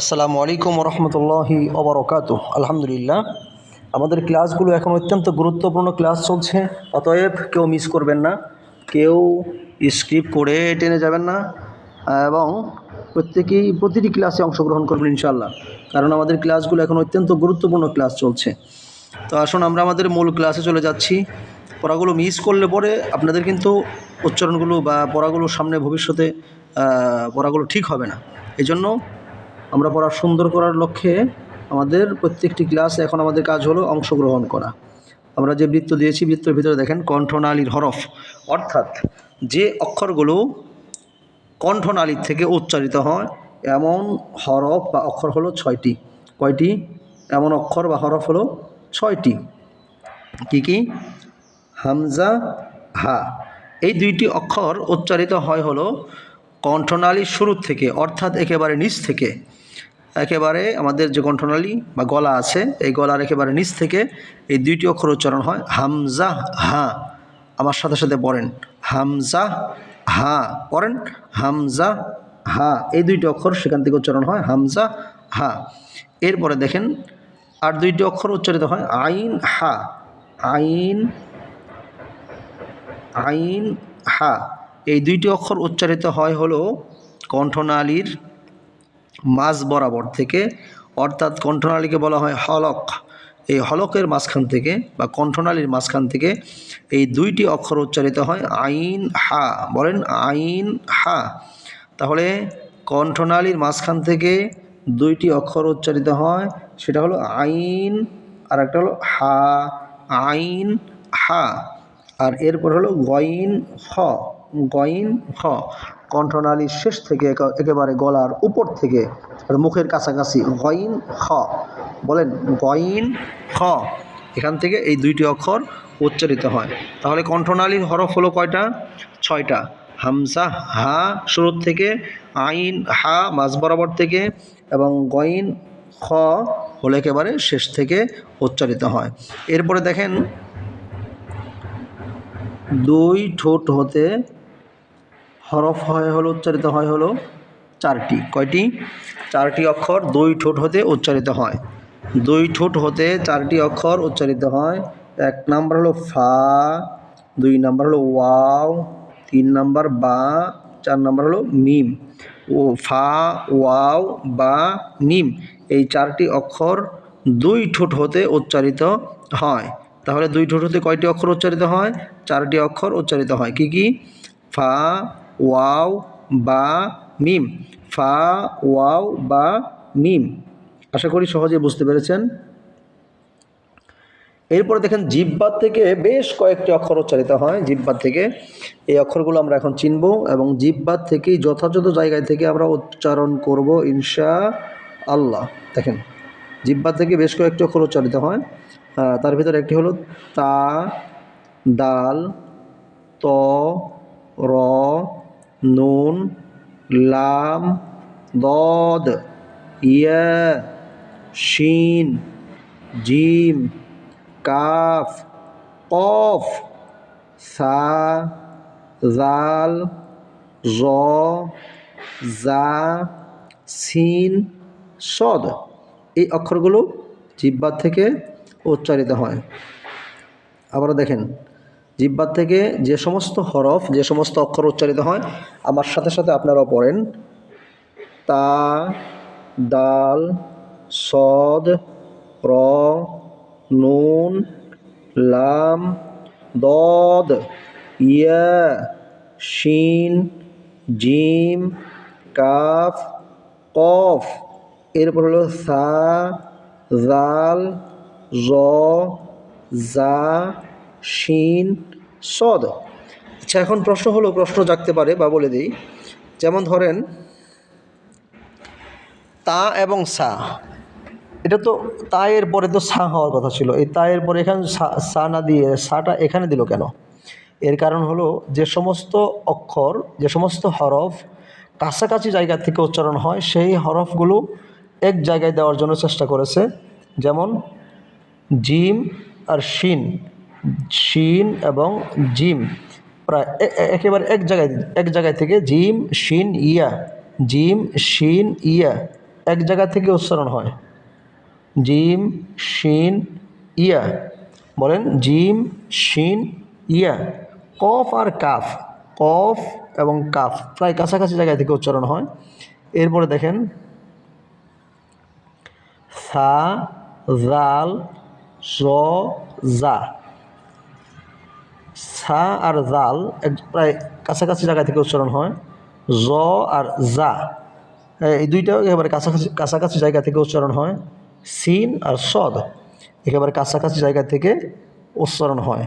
আসসালামু আলাইকুম রহমতুল্লাহি অবরকাত আলহামদুলিল্লাহ, আমাদের ক্লাসগুলো এখন অত্যন্ত গুরুত্বপূর্ণ ক্লাস চলছে, অতএব কেউ মিস করবেন না, কেউ স্কিপ করে টেনে যাবেন না, এবং প্রত্যেকেই প্রতিটি ক্লাসে অংশগ্রহণ করবেন ইনশাল্লাহ কারণ আমাদের ক্লাসগুলো এখন অত্যন্ত গুরুত্বপূর্ণ ক্লাস চলছে। তো আসুন আমরা আমাদের মূল ক্লাসে চলে যাচ্ছি। পড়াগুলো মিস করলে পরে আপনাদের কিন্তু উচ্চারণগুলো বা পড়াগুলো সামনে ভবিষ্যতে পড়াগুলো ঠিক হবে না। এই জন্য আমরা পড়া সুন্দর করার লক্ষ্যে আমাদের প্রত্যেকটি ক্লাসে এখন আমাদের কাজ হলো অংশগ্রহণ করা। আমরা যে বৃত্ত দিয়েছি, বৃত্তের ভিতরে দেখেন কণ্ঠনালীর হরফ। অর্থাৎ যে অক্ষরগুলো কণ্ঠনালীর থেকে উচ্চারিত হয়, এমন হরফ বা অক্ষর হলো ছয়টি। কয়টি? এমন অক্ষর বা হরফ হলো ছয়টি। কি কি? হামজা, হা। এই দুইটি অক্ষর উচ্চারিত হয় হলো কণ্ঠনালীর শুরুর থেকে, অর্থাৎ একেবারে নিচ থেকে। একেবারে আমাদের যে কণ্ঠনালী বা গলা আছে, এই গলার একেবারে নিচ থেকে এই দুইটি অক্ষর উচ্চারণ হয়, হামজা, হা। আমার সাথে সাথে পড়েন, হামজা, হা। পড়েন, হামজা, হা। এই দুইটি অক্ষর সেখান থেকে উচ্চারণ হয়, হামজা, হা। এরপরে দেখেন, আর দুইটি অক্ষর উচ্চারিত হয়, আইন, হা। আইন আইন, হা। এই দুইটি অক্ষর উচ্চারিত হয় হলো কণ্ঠনালীর মাঝ বরাবর থেকে, অর্থাৎ কণ্ঠনালীকে বলা হয় হলক। এই হলকের মাঝখান থেকে বা কণ্ঠনালীর মাঝখান থেকে এই দুইটি অক্ষর উচ্চারিত হয়, আইন, হা। বলেন আইন, হা। তাহলে কণ্ঠনালীর মাঝখান থেকে দুইটি অক্ষর উচ্চারিত হয়, সেটা হলো আইন আর একটা হলো হা। আইন, হা। আর এরপর হলো গইন, হ। গইন, হ। কণ্ঠনালীর শেষ থেকে একেবারে গলার উপর থেকে মুখের কাছাকাছি গইন খ। বলেন গইন খ। এখান থেকে এই দুইটি অক্ষর উচ্চারিত হয়। তাহলে কণ্ঠনালীর হরফ হলো কয়টা? ছয়টা। হামসা হা শুরুর থেকে, আইন, হা মাঝ বরাবর থেকে এবং গইন খ হলো একেবারে শেষ থেকে উচ্চারিত হয়। এরপরে দেখেন, দুই ঠোঁট হতে হরফ হয় হলো, উচ্চারিত হয় হলো চারটি। কয়টি? চারটি অক্ষর দুই ঠোঁট হতে উচ্চারিত হয়। দুই ঠোঁট হতে চারটি অক্ষর উচ্চারিত হয়। এক নাম্বার হলো ফা, দুই নাম্বার হলো ওয়াও, তিন নাম্বার বা, চার নাম্বার হলো মিম। ও, ফা, ওয়াও, বা, মিম। এই চারটি অক্ষর দুই ঠোঁট হতে উচ্চারিত হয়। তাহলে দুই ঠোঁট হতে কয়টি অক্ষর উচ্চারিত হয়? চারটি অক্ষর উচ্চারিত হয়। কি কি? ফা ওয়াও বা মিম। ফা ওয়াও বা মিম। আশা করি সহজে বুঝতে পেরেছেন। এরপরে দেখেন জিব্বার থেকে বেশ কয়েকটি অক্ষর উচ্চারিত হয়। জিব্বার থেকে এই অক্ষরগুলো আমরা এখন চিনব এবং জিব্বার থেকেই যথাযথ জায়গায় থেকে আমরা উচ্চারণ করব ইনশা আল্লাহ দেখেন জিব্বার থেকে বেশ কয়েকটি অক্ষর উচ্চারিত হয়। আহ, তার ভিতরে একটি হলো তা দাল ত র নুন লাম দদ ইয়া শিন জিম কাফ কফ সা জাল জ জা সিন সদ এই অক্ষরগুলো জিব্বার থেকে উচ্চারিত হয়। আবারও দেখেন। জিব্বার থেকে যে সমস্ত হরফ, যে সমস্ত অক্ষর উচ্চারিত হয়, আমার সাথে সাথে আপনারাও পড়েন। তা, দাল, সদ, র, নুন, লাম, দদ, ইয়া, শিন, জিম, কাফ, কফ। এরপর হলো সা, জাল, জ, জা শিন, সদ। আচ্ছা এখন প্রশ্ন হলো, প্রশ্ন জাগতে পারে বা বলে দিই। যেমন ধরেন, তা এবং সা। এটা তো তা এর পরে তো সা হওয়ার কথা ছিল। এই তা এর পরে এখানে সা না দিয়ে, সাটা এখানে দিল কেন? এর কারণ হলো, যে সমস্ত অক্ষর, যে সমস্ত হরফ কাছাকাছি জায়গা থেকে উচ্চারণ হয়, সেই হরফগুলো এক জায়গায় দেওয়ার জন্য চেষ্টা করেছে। যেমন, জিম আর শিন। শিন এবং জিম। প্রায় একেবারে এক জায়গায় এক জায়গায় থেকে জিম, শিন, ইয়া। জিম, শিন, ইয়া। এক জায়গা থেকে উচ্চারণ হয়। জিম, শিন, ইয়া। বলেন, জিম, শিন, ইয়া। কফ আর কাফ। কফ এবং কাফ প্রায় কাছাকাছি জায়গা থেকে উচ্চারণ হয়। এরপরে দেখেন, সা, জাল জ জা। সা আর জাল প্রায় কাছাকাছি জায়গা থেকে উচ্চারণ হয়। জ আর জা এই দুইটাও একেবারে কাছাকাছি কাছাকাছি জায়গা থেকে উচ্চারণ হয়। সিন আর সদ একেবারে কাছাকাছি জায়গা থেকে উচ্চারণ হয়।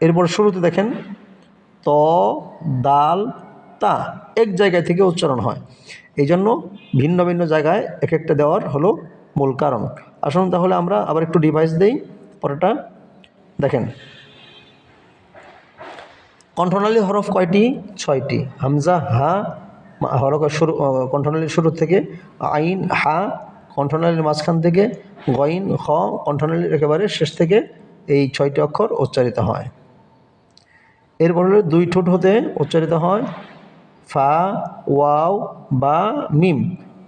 এরপর শুরুতে দেখেন, ত, দাল, তা এক জায়গা থেকে উচ্চারণ হয়। এই জন্য ভিন্ন ভিন্ন জায়গায় এক একটা দেওয়ার হলো মূল কারণ। আসুন তাহলে আমরা আবার একটু ডিভাইস দেই, পরেরটা দেখেন। কণ্ঠনালী হরফ কয়টি? ছয়টি। হামজা, হা হরফ শুরু কণ্ঠনালীর শুরু থেকে আইন, হা, কণ্ঠনালীর মাঝখান থেকে গইন, খ, কণ্ঠনালীর একেবারে শেষ থেকে এই ছয়টি অক্ষর উচ্চারিত হয়। এরপর হলো দুই ঠোঁট হতে উচ্চারিত হয় ফা, ওয়াও, বা, মিম।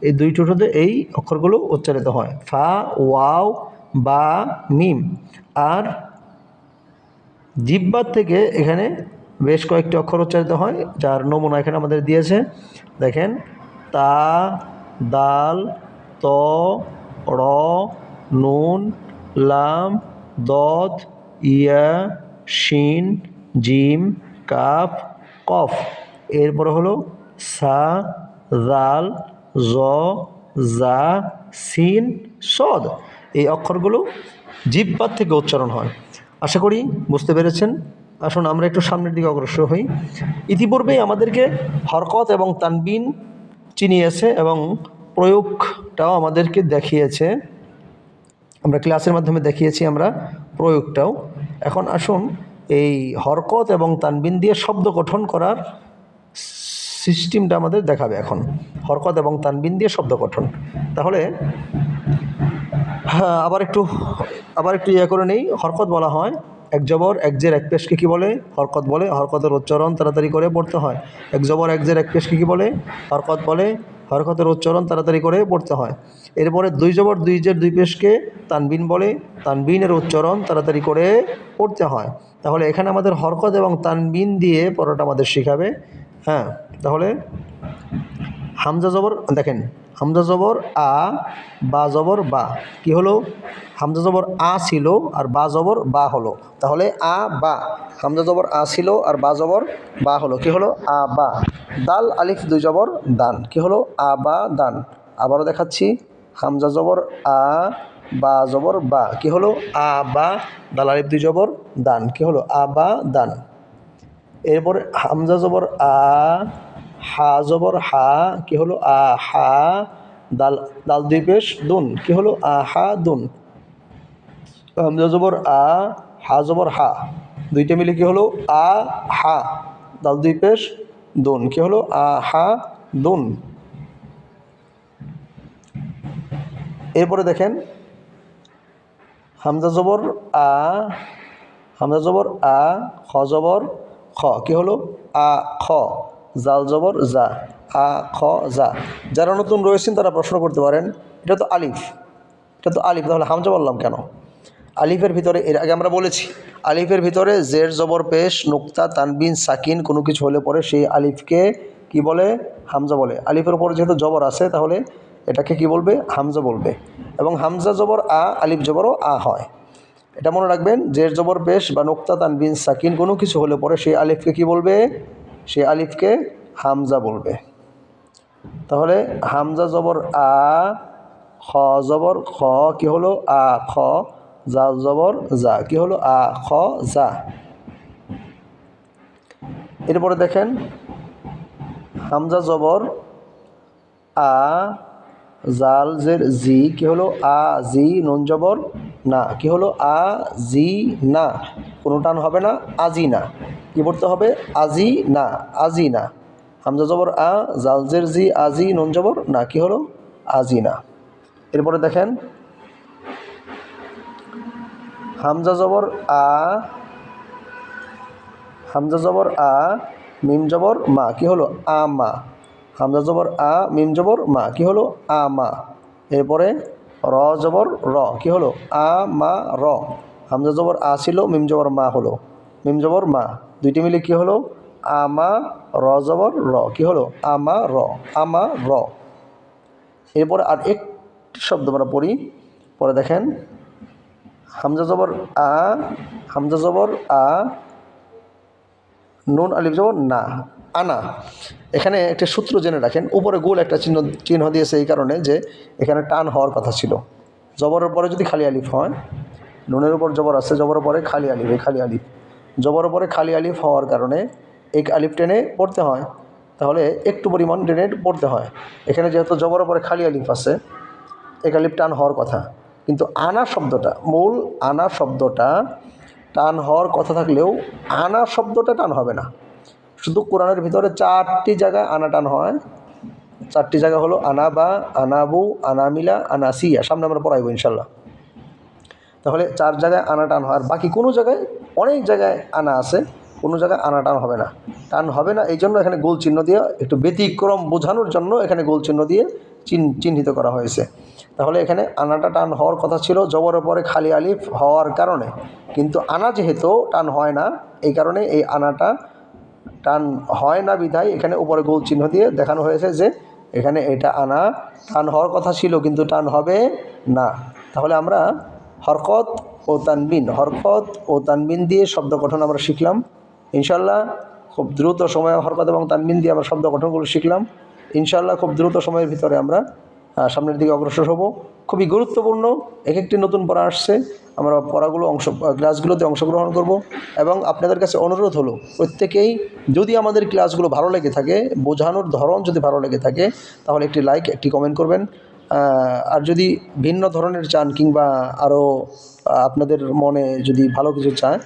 এই দুই ঠোঁট হতে এই অক্ষরগুলো উচ্চারিত হয়। ফা, ওয়াও, বা, মিম। আর জিব্বার থেকে এখানে বেশ কয়েকটি অক্ষর উচ্চারিত হয়, যার নমুনা এখানে আমাদের দিয়েছে। দেখেন, তা, দাল, ত, র, নুন, লাম দত ইয়া, শিন, জিম, কাফ, কফ। এরপরে হলো সা জাল জ, জা, সিন, সদ। এই অক্ষরগুলো জিব্বার থেকে উচ্চারণ হয়। আশা করি বুঝতে পেরেছেন। আসুন, আমরা একটু সামনের দিকে অগ্রসর হই। ইতিপূর্বেই আমাদেরকে হরকত এবং তানবিন চিনিয়েছে এবং প্রয়োগটাও আমাদেরকে দেখিয়েছে। আমরা ক্লাসের মাধ্যমে দেখিয়েছি আমরা প্রয়োগটাও। এখন আসুন, এই হরকত এবং তানবিন দিয়ে শব্দ গঠন করার সিস্টেমটা আমাদের দেখাবে এখন। হরকত এবং তানবিন দিয়ে শব্দ গঠন। তাহলে হ্যাঁ আবার একটু আবার একটু ইয়ে করে নেই। হরকত বলা হয় এক জবর, এক জের, এক পেশকে কী বলে? হরকত বলে। হরকতের উচ্চারণ তাড়াতাড়ি করে পড়তে হয়। এক জবর, এক জের, এক পেশকে কী বলে? হরকত বলে। হরকতের উচ্চারণ তাড়াতাড়ি করে পড়তে হয়। এরপরে দুই জবর, দুই জের, দুই পেশকে তানবিন বলে। তানবিনের উচ্চারণ তাড়াতাড়ি করে পড়তে হয়। তাহলে এখানে আমাদের হরকত এবং তানবিন দিয়ে পড়াটা আমাদের শেখাবে। হ্যাঁ তাহলে হামজা জবর, দেখেন হামজা জবর আ, বা জবর বা। কি হলো? হামজা জবর আ ছিল আর বা জবর বা হলো। তাহলে আ, বা। হামজা জবর আ ছিল আর বা জবর বা হলো। কি হলো? আ, বা। দাল, আলিফ, দুই জবর, দান। কি হলো? আ, বা, দান। আবারও দেখাচ্ছি। হামজা জবর আ, বা জবর বা। কি হলো? আ, বা। দাল, আলিফ, দুই জবর, দান। কি হলো? আ, বা, দান। এরপরে হামজা জবর আ হা, জবর হা, কি হলো? আ, হা, দাল দাল দুই পেশ, দুন। কি হলো? আ, হা, দুন। হামজা জবর আ, হা জবর হা। দুইটা মিলে কি হলো? আ, হা, দাল দুই পেশ, দুন। কি হলো? আ, হা, দুন। এরপরে দেখেন, হামজা জবর আ, হামজা জবর আ, খ জবর খ। কি হলো? আ, খ। জাল জবর, জা, আ, খ, জা। যারা নতুন রয়েছেন, তারা প্রশ্ন করতে পারেন, এটা তো আলিফ। এটা তো আলিফ, তাহলে হামজা বললাম কেন? আলিফের ভিতরে, এর আগে আমরা বলেছি, আলিফের ভিতরে জের, জবর, পেশ, নুক্তা, তানবিন, সাকিন, কোনো কিছু হলে পরে সেই আলিফকে কি বলে? হামজা বলে। আলিফের উপরে যেহেতু জবর আছে, তাহলে এটাকে কি বলবে? হামজা বলবে। এবং হামজা জবর, আ, আলিফ জবরও আ হয়। এটা মনে রাখবেন, জের, জবর, পেশ বা নোক্তা, তানবিন, সাকিন, কোনো কিছু হলে পরে সেই আলিফকে কি বলবে? সেই আলিফকে হামজা বলবে। তাহলে হামজা জবর আ, খ জবর খ, কি হলো? আ, খ জাল জবর যা কি হলো? আ, খ যা এরপরে দেখেন, হামজা জবর আ, জাল জের জি, কি হলো? আ, জি, নুন জবর না, কি হলো? আ, জি, না। কোনো টান হবে না আজি না। কি পড়তে হবে আজি না আজি না। হামজা জবর, আ, জাল জের, জি আজি নুন জবর, না, কি হলো? আজি না। এরপরে দেখেন, হামজা জবর, আ, হামজা জবর, আ, মিম জবর, মা, কি হলো? আ, মা। হামজা জবর, আ, মিম জবর, মা, কি হলো? আ, মা। এরপরে র জবর র, কি হলো? আ, মা, র। হামজা জবর আ ছিল, মিম জবর মা হলো। মিম জবর মা। দুইটি মিলে কি হলো? আমা র জবর, র। কি হলো? আমা র। আমা র। এরপরে আর একটি শব্দ আমরা পড়ি। পরে দেখেন, হামজা জবর আ, হামজা জবর আ, নুন, আলিফ জবর না। আনা। এখানে একটা সূত্র জেনে রাখেন, উপরে গোল একটা চিহ্ন চিহ্ন দিয়েছে এই কারণে যে এখানে টান হওয়ার কথা ছিল। জবরের পরে যদি খালি আলিফ হয়, নুনের উপর জবর আছে, জবরের পরে খালি আলিফ, এই খালি আলিফ। জবরের পরে খালি আলিফ হওয়ার কারণে এক আলিফ টেনে পড়তে হয়, তাহলে একটু পরিমাণ টেনে পড়তে হয়। এখানে যেহেতু জবরের পরে খালি আলিফ আছে, এক আলিফ টান হওয়ার কথা। কিন্তু আনা শব্দটা, মূল আনা শব্দটা টান হওয়ার কথা থাকলেও আনা শব্দটা টান হবে না। শুধু কোরআনের ভিতরে চারটি জায়গায় আনা টান হয়। চারটি জায়গা হলো আনাবা, আনাবু, আনামিলা, আনাসিয়া। সামনে আমরা পড়াইবো ইনশাল্লাহ তাহলে চার জায়গায় আনা টান হয়। আর বাকি কোনো জায়গায় অনেক জায়গায় আনা আছে, কোনো জায়গায় আনা টান হবে না। টান হবে না, এই জন্য এখানে গোল চিহ্ন দিয়ে একটু ব্যতিক্রম বোঝানোর জন্য এখানে গোল চিহ্ন দিয়ে চিহ্ন, চিহ্নিত করা হয়েছে। তাহলে এখানে আনাটা টান হওয়ার কথা ছিল, জবরের পরে খালি আলিফ হওয়ার কারণে। কিন্তু আনা যেহেতু টান হয় না, এই কারণে এই আনাটা টান হয় না বিধায় এখানে উপরে গোল চিহ্ন দিয়ে দেখানো হয়েছে যে এখানে এটা আনা। টান হওয়ার কথা ছিল, কিন্তু টান হবে না। তাহলে আমরা হরকত ও তানবিন, হরকত ও তানবিন দিয়ে শব্দ গঠন আমরা শিখলাম। ইনশাল্লাহ খুব দ্রুত সময়ে হরকত এবং তানবিন দিয়ে আমরা শব্দ গঠনগুলো শিখলাম। ইনশাল্লাহ খুব দ্রুত সময়ের ভিতরে আমরা সামনের দিকে অগ্রসর হব। খুবই গুরুত্বপূর্ণ। এক একটি নতুন পড়া আসছে। আমরা পড়াগুলো অংশ, ক্লাসগুলোতে অংশগ্রহণ করব এবং আপনাদের কাছে অনুরোধ হলো, প্রত্যেকেই যদি আমাদের ক্লাসগুলো ভালো লেগে থাকে, বোঝানোর ধরন যদি ভালো লেগে থাকে, তাহলে একটি লাইক, একটি কমেন্ট করবেন। আর যদি ভিন্ন ধরনের চান কিংবা আরও আপনাদের মনে যদি ভালো কিছু চায়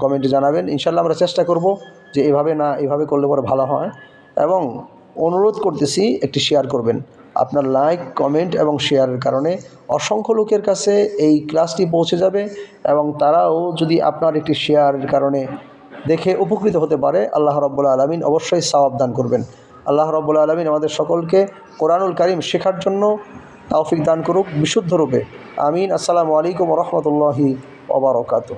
কমেন্টে জানাবেন। ইনশাল্লাহ আমরা চেষ্টা করব যে এভাবে না, এভাবে করলে পরে ভালো হয়। এবং অনুরোধ করতেছি একটি শেয়ার করবেন। আপনার লাইক কমেন্ট এবং শেয়ারের কারণে অসংখ্য লোকের কাছে এই ক্লাসটি পৌঁছে যাবে এবং তারাও যদি আপনার একটি শেয়ারের কারণে দেখে উপকৃত হতে পারে, আল্লাহ রব্বুল্লা আলমিন অবশ্যই সওয়াব দান করবেন। আল্লাহ রব্বুল্লা আলমিন আমাদের সকলকে কোরআনুল কারিম শেখার জন্য তাওফিক দান করুক, বিশুদ্ধ রূপে। আমিন। আসসালামু আলাইকুম রহমতুল্লাহি ওবরকাত